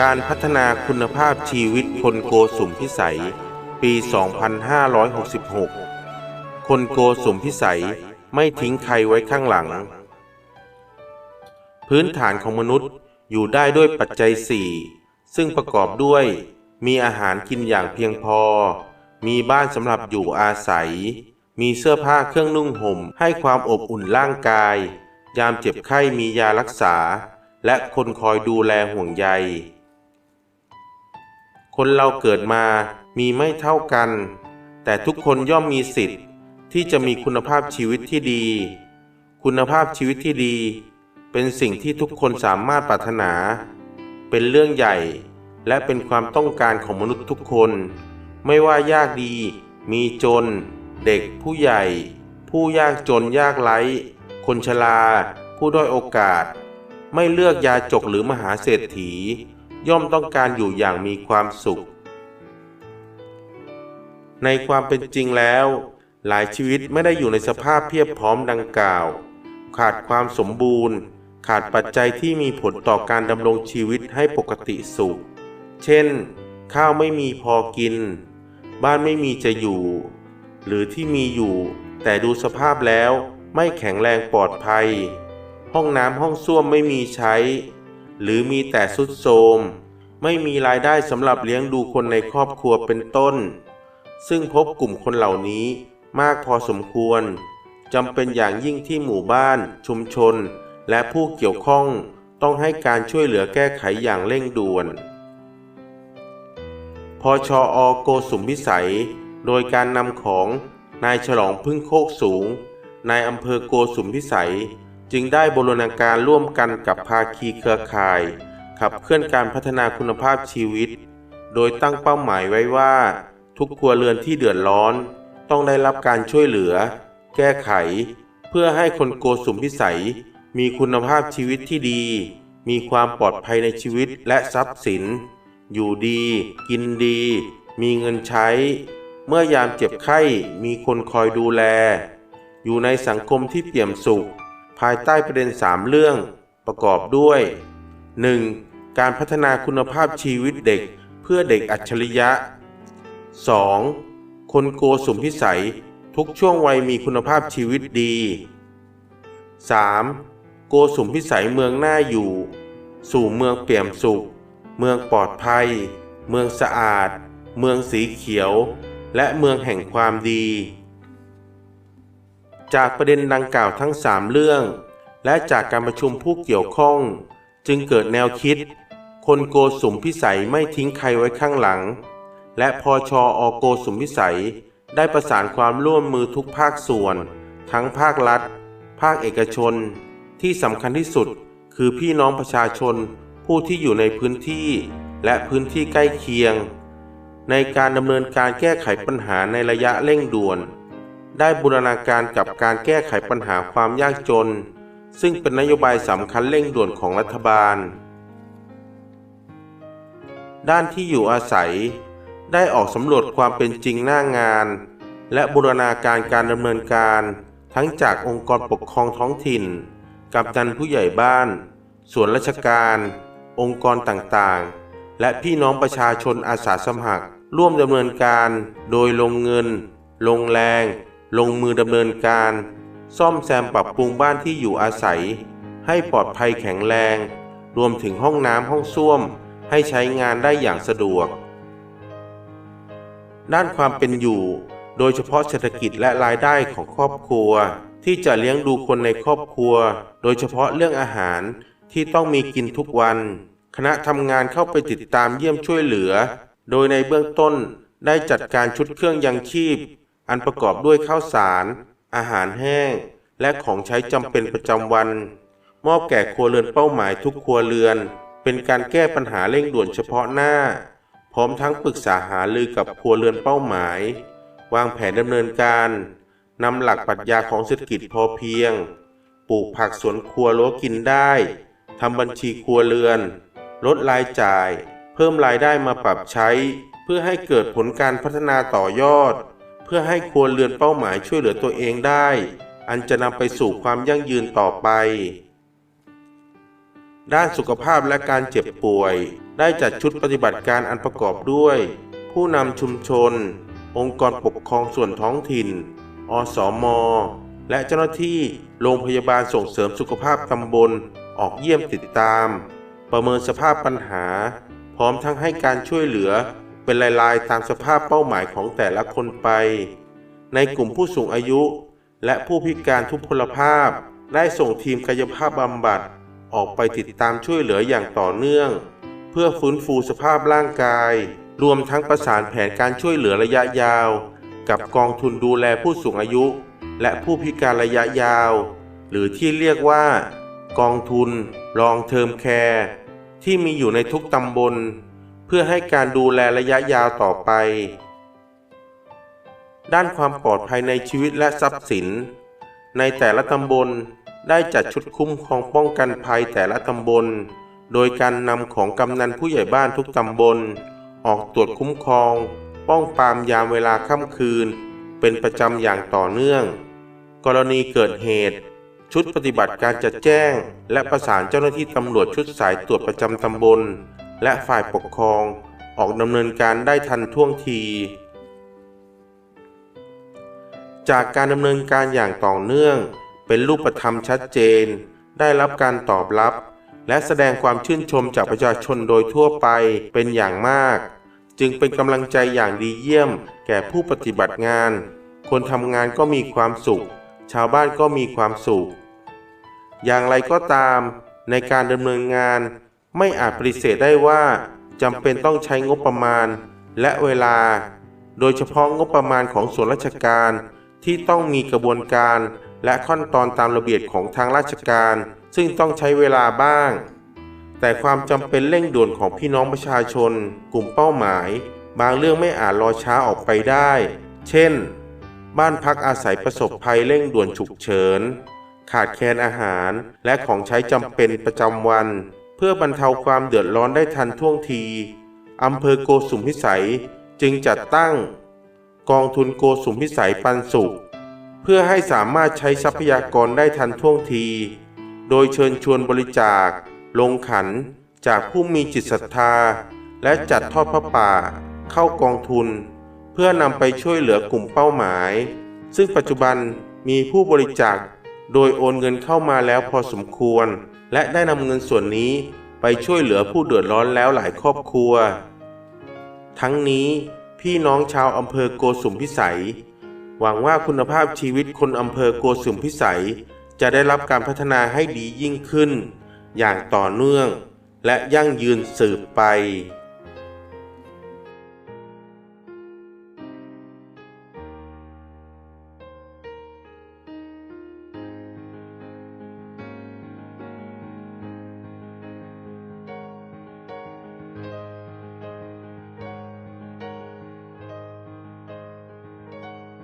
การพัฒนาคุณภาพชีวิตคนโกสุมพิสัย ปี 2566 คนโกสุมพิสัยไม่ทิ้งใครไว้ข้างหลัง พื้นฐานของมนุษย์อยู่ได้ด้วยปัจจัยสี่ซึ่งประกอบด้วย มีอาหารกินอย่างเพียงพอ มีบ้านสำหรับอยู่อาศัย มีเสื้อผ้าเครื่องนุ่งห่มให้ความอบอุ่นร่างกาย ยามเจ็บไข้มียารักษาและคนคอยดูแลห่วงใย คนเราเกิดมามีไม่เท่ากัน แต่ทุกคนย่อมมีสิทธิ์ที่จะมีคุณภาพชีวิตที่ดี คุณภาพชีวิตที่ดี เป็นสิ่งที่ทุกคนสามารถปรารถนา เป็นเรื่องใหญ่ และเป็นความต้องการของมนุษย์ทุกคน ไม่ว่ายากดี มีจน เด็กผู้ใหญ่ ผู้ยากจนยากไร้ คนชรา ผู้ด้อยโอกาส ไม่เลือกยาจกหรือมหาเศรษฐี ย่อมต้องการอยู่อย่างมีความสุข ในความเป็นจริงแล้ว หลายชีวิตไม่ได้อยู่ในสภาพเพียบพร้อมดังกล่าว ขาดความสมบูรณ์ ขาดปัจจัยที่มีผลต่อการดำรงชีวิตให้ปกติสุข เช่น ข้าวไม่มีพอกิน บ้านไม่มีจะอยู่ หรือที่มีอยู่ แต่ดูสภาพแล้วไม่แข็งแรงปลอดภัย ห้องน้ำห้องส้วมไม่มีใช้ หรือมีแต่สุดโทมไม่มีรายได้สำหรับเลี้ยงดูคนในครอบครัวเป็นต้น ซึ่งพบกลุ่มคนเหล่านี้มากพอสมควรจำเป็นอย่างยิ่งที่หมู่บ้าน ชุมชน และผู้เกี่ยวข้องต้องให้การช่วยเหลือแก้ไขอย่างเร่งด่วน พอชออโกสุมพิสัย โดยการนำของนายฉลองพึ่งโคกสูง นายอำเภอโกสุมพิสัย จึงได้บรณาการร่วมกันกับภาคีเครือข่าย ขับเคลื่อนการพัฒนาคุณภาพชีวิต โดยตั้งเป้าหมายไว้ว่า ทุกครัวเรือนที่เดือดร้อน ต้องได้รับการช่วยเหลือ แก้ไข เพื่อให้คนโกสุมพิสัย มีคุณภาพชีวิตที่ดี มีความปลอดภัยในชีวิตและทรัพย์สิน อยู่ดี กินดี มีเงินใช้ เมื่อยามเจ็บไข้มีคนคอยดูแล อยู่ในสังคมที่เปี่ยมสุข ภายใต้ประเด็น 3 เรื่องประกอบด้วย 1. การพัฒนาคุณภาพชีวิตเด็กเพื่อเด็กอัจฉริยะ 2. คนโกสุมพิสัยทุกช่วงวัยมีคุณภาพชีวิตดี 3. โกสุมพิสัยเมืองหน่าอยู่ สู่เมืองเปี่ยมสุข เมืองปลอดภัย เมืองสะอาด เมืองสีเขียว และเมืองแห่งความดี จากประเด็นดังกล่าวทั้ง 3 เรื่อง และจากการประชุมผู้เกี่ยวข้อง จึงเกิดแนวคิด คนโกสุมพิสัยไม่ทิ้งใครไว้ข้างหลัง และพอชออโกสุมพิสัย ได้ประสานความร่วมมือทุกภาคส่วน ทั้งภาครัฐ ภาคเอกชน ที่สำคัญที่สุด คือพี่น้องประชาชน ผู้ที่อยู่ในพื้นที่และพื้นที่ใกล้เคียง ในการดำเนินการแก้ไขปัญหาในระยะเร่งด่วน ได้บูรณาการกับการแก้ไขปัญหาความยากจน ซึ่งเป็นนโยบายสำคัญเร่งด่วนของรัฐบาล ด้านที่อยู่อาศัย ได้ออกสำรวจความเป็นจริงหน้างาน และบูรณาการการดำเนินการ ทั้งจากองค์กรปกครองท้องถิ่นกับจันผู้ใหญ่บ้าน ส่วนราชการ องค์กรต่างๆ และพี่น้องประชาชนอาสาสมัคร ร่วมดำเนินการโดยลงเงิน ลงแรง ลงมือดำเนินการ ซ่อมแซมปรับปรุงบ้านที่อยู่อาศัย ให้ปลอดภัยแข็งแรง รวมถึงห้องน้ำห้องส้วม ให้ใช้งานได้อย่างสะดวก ด้านความเป็นอยู่ โดยเฉพาะเศรษฐกิจและรายได้ของครอบครัว ที่จะเลี้ยงดูคนในครอบครัว โดยเฉพาะเรื่องอาหารที่ต้องมีกินทุกวัน คณะทำงานเข้าไปติดตามเยี่ยมช่วยเหลือ โดยในเบื้องต้นได้จัดการชุดเครื่องยังชีพ อันประกอบด้วยข้าวสาร อาหารแห้ง และของใช้จำเป็นประจำวัน มอบแก่ครัวเรือนเป้าหมายทุกครัวเรือน เป็นการแก้ปัญหาเร่งด่วนเฉพาะหน้า พร้อมทั้งปรึกษาหารือกับครัวเรือนเป้าหมาย วางแผนดำเนินการนำหลักปรัชญาของเศรษฐกิจพอเพียง ปลูกผักสวนครัวรั้วกินได้ทำบัญชีครัวเรือน ลดรายจ่าย เพิ่มรายได้มาปรับใช้ เพื่อให้เกิดผลการพัฒนาต่อยอด เพื่อให้ครัวเรือนเป้าหมายช่วยเหลือตัวเองได้ อันจะนำไปสู่ความยั่งยืนต่อไป ด้านสุขภาพและการเจ็บป่วย ได้จัดชุดปฏิบัติการอันประกอบด้วย ผู้นำชุมชน องค์กรปกครองส่วนท้องถิ่น อสมและเจ้าหน้าที่โรงพยาบาลส่งเสริมสุขภาพตำบลออกเยี่ยมติดตาม ประเมินสภาพปัญหา พร้อมทั้งให้การช่วยเหลือ เป็นรายๆ ตามสภาพเป้าหมายของแต่ละคนไป ในกลุ่มผู้สูงอายุ และผู้พิการทุพพลภาพ ได้ส่งทีมกายภาพบำบัด ออกไปติดตามช่วยเหลืออย่างต่อเนื่อง เพื่อฟื้นฟูสภาพร่างกาย รวมทั้งประสานแผนการช่วยเหลือระยะยาว กับกองทุนดูแลผู้สูงอายุ และผู้พิการระยะยาว หรือที่เรียกว่า กองทุนรองเทอมแคร์ที่มีอยู่ในทุกตำบล เพื่อให้การดูแลระยะยาวต่อไป ด้านความปลอดภัยในชีวิตและทรัพย์สิน ในแต่ละตำบลได้จัดชุดคุ้มครองป้องกันภัยแต่ละตำบล โดยการนำของกำนันผู้ใหญ่บ้านทุกตำบล ออกตรวจคุ้มครอง ป้องปรามยามเวลาค่ำคืน เป็นประจำอย่างต่อเนื่อง กรณีเกิดเหตุ ชุดปฏิบัติการจะแจ้ง และประสานเจ้าหน้าที่ตำรวจชุดสายตรวจประจำตำบล และฝ่ายปกครองออกดำเนินการได้ทันท่วงที จากการดำเนินการอย่างต่อเนื่อง เป็นรูปธรรมชัดเจน ได้รับการตอบรับ และแสดงความชื่นชมจากประชาชนโดยทั่วไปเป็นอย่างมาก จึงเป็นกำลังใจอย่างดีเยี่ยม แก่ผู้ปฏิบัติงาน คนทำงานก็มีความสุข ชาวบ้านก็มีความสุข อย่างไรก็ตาม ในการดำเนินงาน ไม่อาจปฏิเสธได้ว่าจำเป็นต้องใช้งบประมาณและเวลา โดยเฉพาะงบประมาณของส่วนราชการที่ต้องมีกระบวนการและขั้นตอนตามระเบียบของทางราชการ ซึ่งต้องใช้เวลาบ้าง แต่ความจำเป็นเร่งด่วนของพี่น้องประชาชน กลุ่มเป้าหมาย บางเรื่องไม่อาจรอช้าออกไปได้ เช่น บ้านพักอาศัยประสบภัยเร่งด่วนฉุกเฉิน ขาดแคลนอาหารและของใช้จำเป็นประจำวัน เพื่อบรรเทาความเดือดร้อนได้ทันท่วงที อำเภอโกสุมพิสัยจึงจัดตั้ง กองทุนโกสุมพิสัยปันสุข เพื่อให้สามารถใช้ทรัพยากรได้ทันท่วงที โดยเชิญชวนบริจาค ลงขันจากผู้มีจิตศรัทธา และจัดทอดพระป่า เข้ากองทุน เพื่อนำไปช่วยเหลือกลุ่มเป้าหมาย ซึ่งปัจจุบันมีผู้บริจาคโดยโอนเงินเข้ามาแล้วพอสมควร และได้นำเงินส่วนนี้ไปช่วยเหลือผู้เดือดร้อนแล้วหลายครอบครัว ทั้งนี้พี่น้องชาวอำเภอโกสุมพิสัย หวังว่าคุณภาพชีวิตคนอำเภอโกสุมพิสัย จะได้รับการพัฒนาให้ดียิ่งขึ้น อย่างต่อเนื่อง และยั่งยืนสืบไป